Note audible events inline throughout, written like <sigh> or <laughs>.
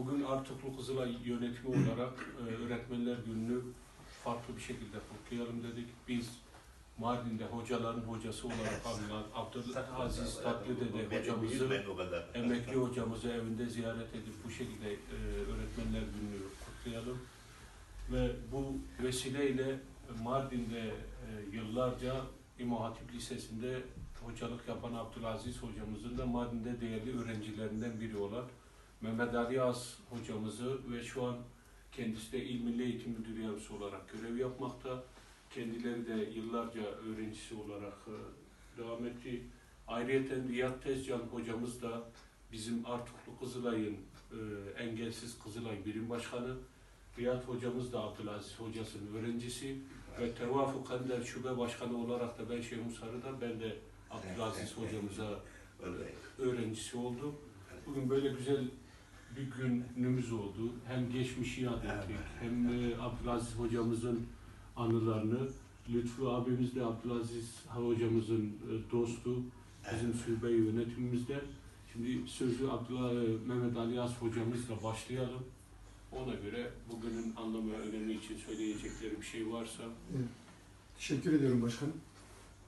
Bugün Artuklu Kızılay yönetimi olarak e, Öğretmenler Günü'nü farklı bir şekilde kutlayalım dedik. Biz Mardin'de hocaların hocası olarak anılan Abdülaziz Tatlıdede hocamızı emekli hocamızı evinde ziyaret edip bu şekilde e, Öğretmenler Günü'nü kutlayalım. Ve bu vesileyle Mardin'de e, yıllarca İmam Hatip Lisesi'nde hocalık yapan Abdülaziz hocamızın da Mardin'de değerli öğrencilerinden biri olan Mehmet Ali Az hocamızı ve şu an kendisi de İl Milli Eğitim Müdürü Yardımcısı olarak görev yapmakta. Kendileri de yıllarca öğrencisi olarak e, devam etti. Ayrıca Riyad Tezcan hocamız da bizim Artuklu Kızılay'ın e, engelsiz Kızılay birim başkanı. Riyad hocamız da Abdülaziz hocasının öğrencisi ve Tevafuk Ender Şube Başkanı olarak da ben Şeyh Musarı'da ben de Abdülaziz hocamıza öğrencisi oldum. Bugün böyle güzel bir günümüz oldu. Hem geçmişi yad ettik, hem e, Abdülaziz hocamızın anılarını. Lütfü abimiz de Abdülaziz hocamızın e, dostu, bizim şube yönetimimizde. Şimdi sözü Abdullah e, Mehmet Ali As hocamızla başlayalım. Ona göre bugünün anlamı ve önemi için söyleyecekleri bir şey varsa Teşekkür ediyorum başkanım.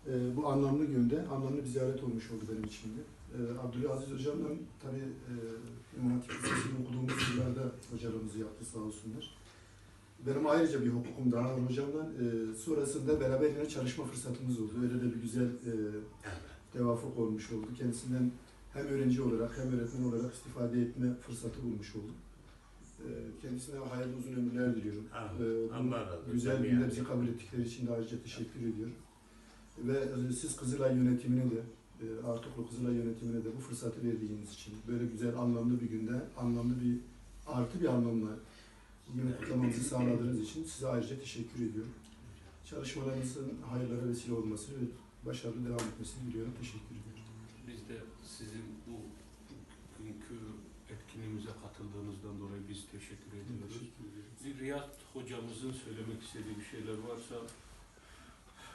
Ee, bu anlamlı günde anlamlı bir ziyaret olmuş oldu benim için de. Ee, Abdülaziz Hocam'dan tabii e, İmam Hatip okuduğumuz yıllarda hocalığımızı yaptı sağ olsunlar. Benim ayrıca bir hukukum daha var hocamdan. Ee, sonrasında beraber yine çalışma fırsatımız oldu. Öyle de bir güzel e, tevafuk olmuş oldu. Kendisinden hem öğrenci olarak hem öğretmen olarak istifade etme fırsatı bulmuş oldum. Ee, kendisine hayırlı uzun ömürler diliyorum. Bu Allah razı olsun. Güzel günde bizi kabul ettikleri için de ayrıca teşekkür ediyorum. Ve e, siz Kızılay yönetimine de, e, Artuklu Kızılay yönetimine de bu fırsatı verdiğiniz için, böyle güzel anlamlı bir günde, anlamlı bir, artı bir anlamla yine kutlamamızı sağladığınız için size ayrıca teşekkür ediyorum. Çalışmalarınızın hayırlara vesile olması ve başarılı devam etmesini diliyorum. Teşekkür ediyorum. biz de sizin bu günkü etkinliğimize katıldığınızdan dolayı biz teşekkür ediyoruz. Bir Riyad hocamızın söylemek istediği bir şeyler varsa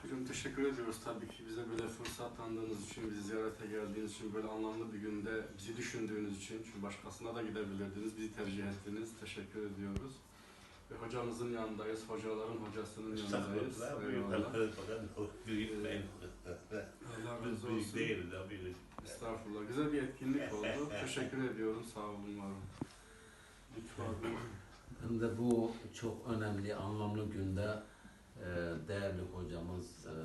Hocam teşekkür ediyoruz tabii ki bize böyle fırsat tanıdığınız için, bizi ziyarete geldiğiniz için, böyle anlamlı bir günde bizi düşündüğünüz için, çünkü başkasına da gidebilirdiniz, bizi tercih ettiniz, teşekkür ediyoruz. Ve hocamızın yanındayız, hocaların hocasının yanındayız. Allah razı olsun. Estağfurullah. Güzel bir etkinlik <laughs> oldu. teşekkür ediyorum. Sağ olun, var olun. lütfen Hem de bu çok önemli, anlamlı günde değerli hocamız e,